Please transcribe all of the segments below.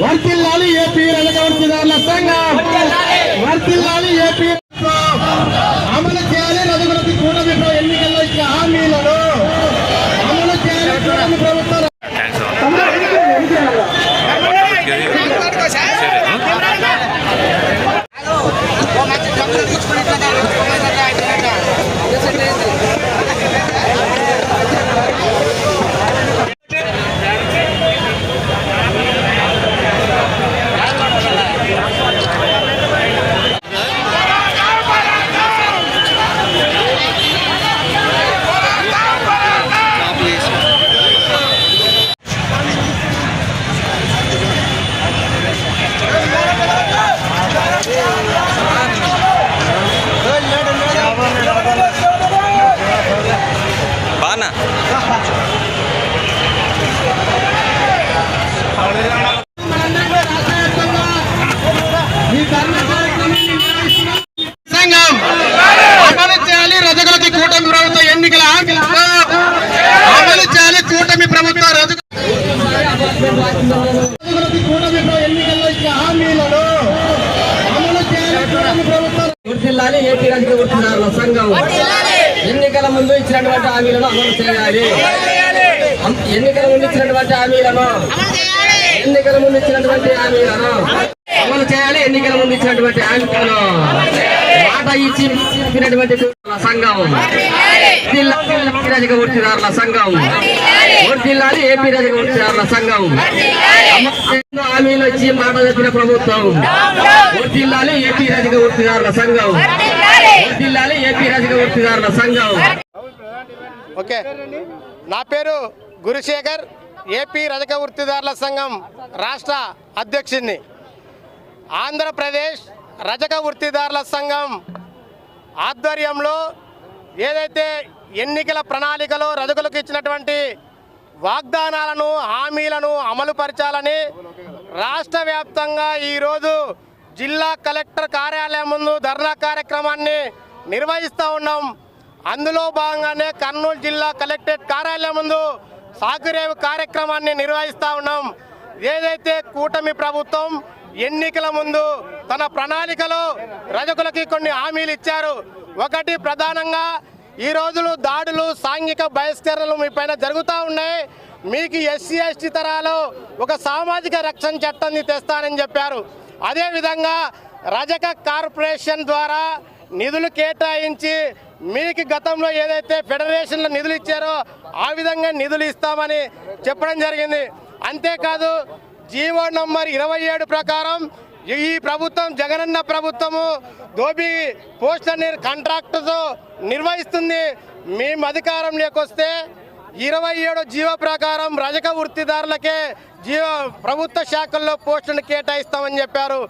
వర్తిల్లాలి ఏపీ రజకవర్తిదారుల సంఘం. వర్తిల్లాలి ఏపీ అమలు చేయాలి రజకులకి కూటమి ప్ర- ఎన్నికల్లో ఇచ్చిన హామీలను అమలు చేయాలి కూటమి ప్రభుత్వం బానా ఈ ధర్నా కార్యక్రమాన్ని నిర్వహిస్తున్నాం. సంఘం అమలు చేయాలి రజకులకి కూటమి ప్రభుత్వ ఎన్నికల హామీలను అమలు చేయాలి కూటమి ప్రభుత్వ రజకు రజకులకి కూటమి ప్ర- ఎన్నికల్లో ఇచ్చిన హామీలను అమలు చేయాలి కూటమి ప్రభుత్వం వర్ధిల్లాలి ఏపీ రాజకీయ గుర్తుదారుల సంఘం. ఎన్నికల ముందు ఇచ్చినటువంటి హామీలను అమలు చేయాలి. ఎన్నికల ముందు ఇచ్చినటువంటి హామీలను ఎన్నికల ముందు ఇచ్చినటువంటి హామీలను అమలు చేయాలి. ఎన్నికల ముందు ఇచ్చినటువంటి హామీలను మాట ఇచ్చి ఇచ్చినటువంటి సంఘం. వర్ధిల్లాలి ఏపీ రాజకీయ గుర్తుదారుల సంఘం. వర్ధిల్లాలి ఏపీ రాజక గుర్తుదారుల సంఘం. అమలు చేయాలి హామీలు ఇచ్చి మాట చెప్పిన ప్రభుత్వం. వర్ధిల్లాలి ఏపీ సంఘం. ఏపీ రాజకీయ గుర్తుదారుల సంఘం. ఓకే. నా పేరు గురుశేఖర్ ఏపీ రజక వృత్తిదారుల సంఘం రాష్ట్ర అధ్యక్షుడిని. ఆంధ్రప్రదేశ్ రజక వృత్తిదారుల సంఘం ఆధ్వర్యంలో ఏదైతే ఎన్నికల ప్రణాళికలో రజకులకు ఇచ్చినటువంటి వాగ్దానాలను హామీలను అమలుపరచాలని రాష్ట్ర వ్యాప్తంగా ఈరోజు జిల్లా కలెక్టర్ కార్యాలయం ముందు ధర్నా కార్యక్రమాన్ని నిర్వహిస్తూ ఉన్నాం. అందులో భాగంగానే కర్నూలు జిల్లా కలెక్టరేట్ కార్యాలయం ముందు సాగురేవు కార్యక్రమాన్ని నిర్వహిస్తూ ఉన్నాం. ఏదైతే కూటమి ప్రభుత్వం ఎన్నికల ముందు తన ప్రణాళికలో రజకులకి కొన్ని హామీలు ఇచ్చారు. ఒకటి ప్రధానంగా ఈ రోజులు దాడులు సాంఘిక బహిష్కరణలు మీ పైన జరుగుతూ ఉన్నాయి. మీకు ఎస్సీ ఎస్టీ తరాలు ఒక సామాజిక రక్షణ చట్టాన్ని తెస్తానని చెప్పారు. అదేవిధంగా రజక కార్పొరేషన్ ద్వారా నిధులు కేటాయించి మీకు గతంలో ఏదైతే ఫెడరేషన్లో నిధులు ఇచ్చారో ఆ విధంగా నిధులు ఇస్తామని చెప్పడం జరిగింది. అంతేకాదు జీవో నంబర్ ఇరవై ఏడు ప్రకారం ఈ ప్రభుత్వం జగనన్న ప్రభుత్వము దోబీ పోస్టర్ని కాంట్రాక్టుతో నిర్వహిస్తుంది. మేము అధికారంలోకి వస్తే ఇరవై ఏడు జీవో ప్రకారం రజక వృత్తిదారులకే జీవ ప్రభుత్వ శాఖల్లో పోస్టులను కేటాయిస్తామని చెప్పారు.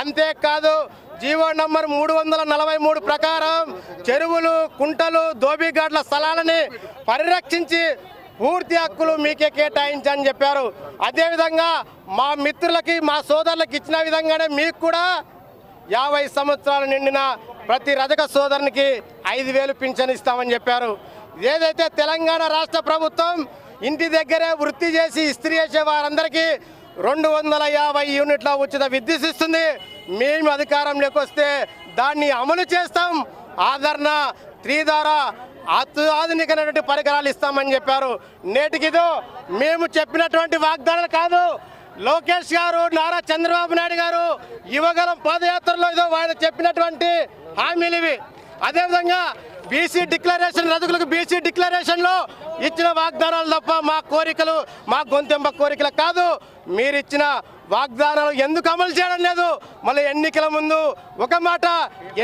అంతేకాదు జీవో నంబర్ మూడు వందల నలభై మూడు ప్రకారం చెరువులు కుంటలు దోబిఘాట్ల స్థలాలని పరిరక్షించి పూర్తి హక్కులు మీకే కేటాయించని చెప్పారు. అదేవిధంగా మా మిత్రులకి మా సోదరులకు ఇచ్చిన విధంగానే మీకు కూడా యాభై సంవత్సరాలు నిండిన ప్రతి రజక సోదరునికి ఐదు వేలు పింఛన్ ఇస్తామని చెప్పారు. ఏదైతే తెలంగాణ రాష్ట్ర ప్రభుత్వం ఇంటి దగ్గరే వృత్తి చేసి ఇస్త్రీ చేసే వారందరికీ రెండు వందల యాభై యూనిట్ల ఉచిత విద్యుత్ ఇస్తుంది. మేము అధికారంలోకి వస్తే దాన్ని అమలు చేస్తాం. ఆదరణ త్రిధార అత్యాధునికమైనటువంటి పరికరాలు ఇస్తామని చెప్పారు. నేటికిదో మేము చెప్పినటువంటి వాగ్దానాలు కాదు. లోకేష్ గారు నారా చంద్రబాబు నాయుడు గారు యువగలం పాదయాత్రలో ఏదో ఆయన చెప్పినటువంటి హామీలు ఇవి. అదేవిధంగా బీసీ డిక్లరేషన్ రజకులకు బీసీ డిక్లరేషన్లో ఇచ్చిన వాగ్దానాలు తప్ప మా కోరికలు మా గొంతెంబ కోరికలు కాదు. మీరు ఇచ్చిన వాగ్దానాలు ఎందుకు అమలు చేయడం లేదు? మళ్ళీ ఎన్నికల ముందు ఒక మాట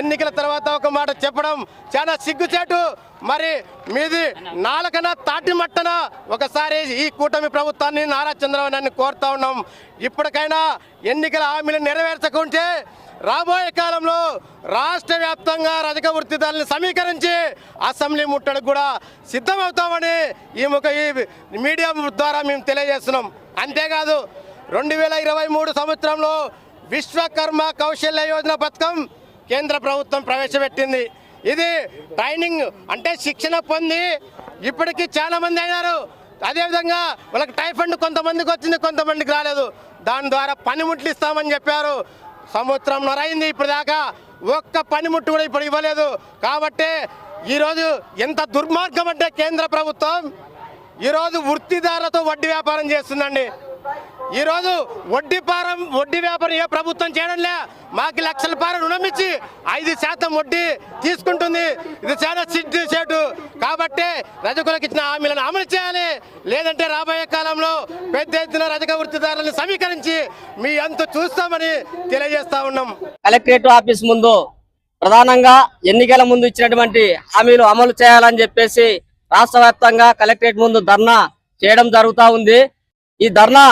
ఎన్నికల తర్వాత ఒక మాట చెప్పడం చాలా సిగ్గుచేటు. మరి మీది నాలుకన తాటి మట్టన ఒకసారి ఈ కూటమి ప్రభుత్వాన్ని నారా చంద్రబాబు నాయుడిని కోరుతా ఉన్నాం. ఇప్పటికైనా ఎన్నికల హామీలు నెరవేర్చకుంటే రాబోయే కాలంలో రాష్ట్ర వ్యాప్తంగా రజక వృత్తిదారులను సమీకరించి అసెంబ్లీ ముట్టడికి కూడా సిద్ధమవుతామని ఈ ముఖ ఈ మీడియా ద్వారా మేము తెలియజేస్తున్నాం. అంతేకాదు రెండు వేల ఇరవై మూడు సంవత్సరంలో విశ్వకర్మ కౌశల్య యోజన పథకం కేంద్ర ప్రభుత్వం ప్రవేశపెట్టింది. ఇది ట్రైనింగ్ అంటే శిక్షణ పొంది ఇప్పటికీ చాలామంది అయినారు. అదేవిధంగా వాళ్ళకి టైఫండ్ కొంతమందికి వచ్చింది కొంతమందికి రాలేదు. దాని ద్వారా పనిముట్లు ఇస్తామని చెప్పారు. సంవత్సరం నరైంది ఇప్పటిదాకా. ఒక్క పనిముట్టు కూడా ఇప్పుడు ఇవ్వలేదు. కాబట్టి ఈరోజు ఎంత దుర్మార్గం అంటే కేంద్ర ప్రభుత్వం ఈరోజు వృత్తిదారులతో వడ్డీ వ్యాపారం చేస్తుందండి. ఈరోజు వడ్డీ పారం వడ్డీ వ్యాపారం ఏ ప్రభుత్వం చేయడం లే మాకు లక్షల పారం రుణం ఇచ్చి ఐదు శాతం వడ్డీ తీసుకుంటుంది. ఇది చాలా సిడ్డు చేటు. కాబట్టి రజకులకు ఇచ్చిన హామీలను అమలు చేయాలి. లేదంటే రాబోయే కాలంలో పెద్ద ఎత్తున రజక వృత్తిదారులను సమీకరించి మీ అంత చూస్తామని తెలియజేస్తా ఉన్నాం. కలెక్టరేట్ ఆఫీస్ ముందు ప్రధానంగా ఎన్నికల ముందు ఇచ్చినటువంటి హామీలు అమలు చేయాలని చెప్పేసి రాష్ట్ర వ్యాప్తంగా కలెక్టరేట్ ముందు ధర్నా చేయడం జరుగుతూ ఉంది. ఈ ధర్నా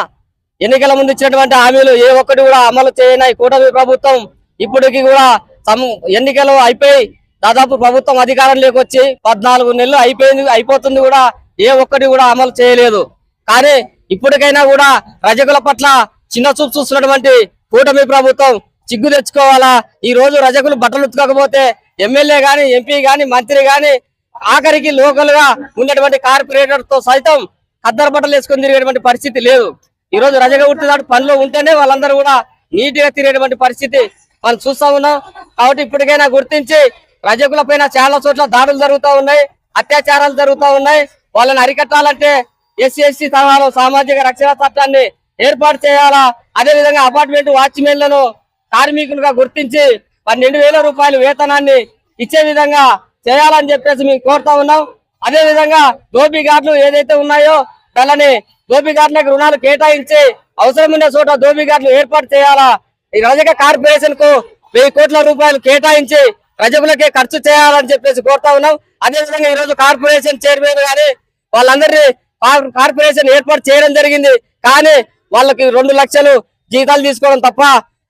ఎన్నికల ముందు ఇచ్చినటువంటి హామీలు ఏ ఒక్కటి కూడా అమలు చేయని ఈ కూటమి ప్రభుత్వం ఇప్పటికి కూడా సమ్- ఎన్నికలు అయిపోయి దాదాపు ప్రభుత్వం అధికారంలోకి వచ్చి పద్నాలుగు నెలలు అయిపోయింది అయిపోతుంది కూడా ఏ ఒక్కటి కూడా అమలు చేయలేదు. కానీ ఇప్పటికైనా కూడా రజకుల పట్ల చిన్న చూపు చూస్తున్నటువంటి కూటమి ప్రభుత్వం చిగ్గు తెచ్చుకోవాలా? ఈ రోజు రజకులు బట్టలు ఉతకకపోతే ఎమ్మెల్యే గాని ఎంపీ గాని మంత్రి గాని ఆఖరికి లోకల్గా ఉన్నటువంటి కార్పొరేటర్తో సైతం కద్దరు బట్టలు వేసుకొని తిరిగేటువంటి పరిస్థితి లేదు. ఈ రోజు రజక ఉట్టిదాడు పనిలో ఉంటేనే వాళ్ళందరూ కూడా నీట్గా తిరిగేటువంటి పరిస్థితి మనం చూస్తా ఉన్నాం. కాబట్టి ఇప్పటికైనా గుర్తించి రజకుల పైన చాలా చోట్ల దాడులు జరుగుతూ ఉన్నాయి అత్యాచారాలు జరుగుతూ ఉన్నాయి. వాళ్ళని అరికట్టాలంటే ఎస్సీ ఎస్సీ తరహాలో సామాజిక రక్షణ చట్టాన్ని ఏర్పాటు చేయాలా? అదే విధంగా అపార్ట్మెంట్ వాచ్మెన్లను కార్మికులుగా గుర్తించి పన్నెండు వేల రూపాయలు వేతనాన్ని ఇచ్చే విధంగా చేయాలని చెప్పేసి మేము కోరుతా ఉన్నాం. అదేవిధంగా విధంగా గార్డులు ఏదైతే ఉన్నాయో వాళ్ళని దోపి రుణాలు కేటాయించి అవసరమైన చోట దోపి ఏర్పాటు చేయాలా? ఈ రజక కార్పొరేషన్కు వెయ్యి కోట్ల రూపాయలు కేటాయించి ప్రజలకే ఖర్చు చేయాలని చెప్పేసి కోరుతా ఉన్నాం. అదే విధంగా ఈ రోజు కార్పొరేషన్ చైర్మన్ గాని వాళ్ళందరినీ కార్పొరేషన్ ఏర్పాటు చేయడం జరిగింది. కానీ వాళ్ళకి రెండు లక్షలు జీతాలు తీసుకోవడం తప్ప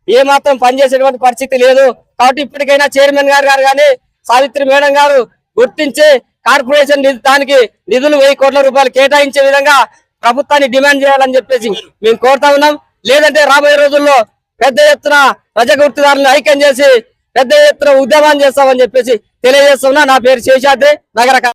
ఏ మాత్రం పనిచేసేటువంటి పరిస్థితి లేదు. కాబట్టి ఇప్పటికైనా చైర్మన్ గారు గారు కానీ సావిత్రి మేడం గారు గుర్తించి కార్పొరేషన్ దానికి నిధులు వెయ్యి కోట్ల రూపాయలు కేటాయించే విధంగా ప్రభుత్వాన్ని డిమాండ్ చేయాలని చెప్పేసి మేము కోరుతా ఉన్నాం. లేదంటే రాబోయే రోజుల్లో పెద్ద ఎత్తున రజక వృత్తిదారులను ఐక్యం చేసి పెద్ద ఎత్తున ఉద్యమం చేస్తామని చెప్పేసి తెలియజేస్తున్నా నా పేరు శేషాద్రి నగర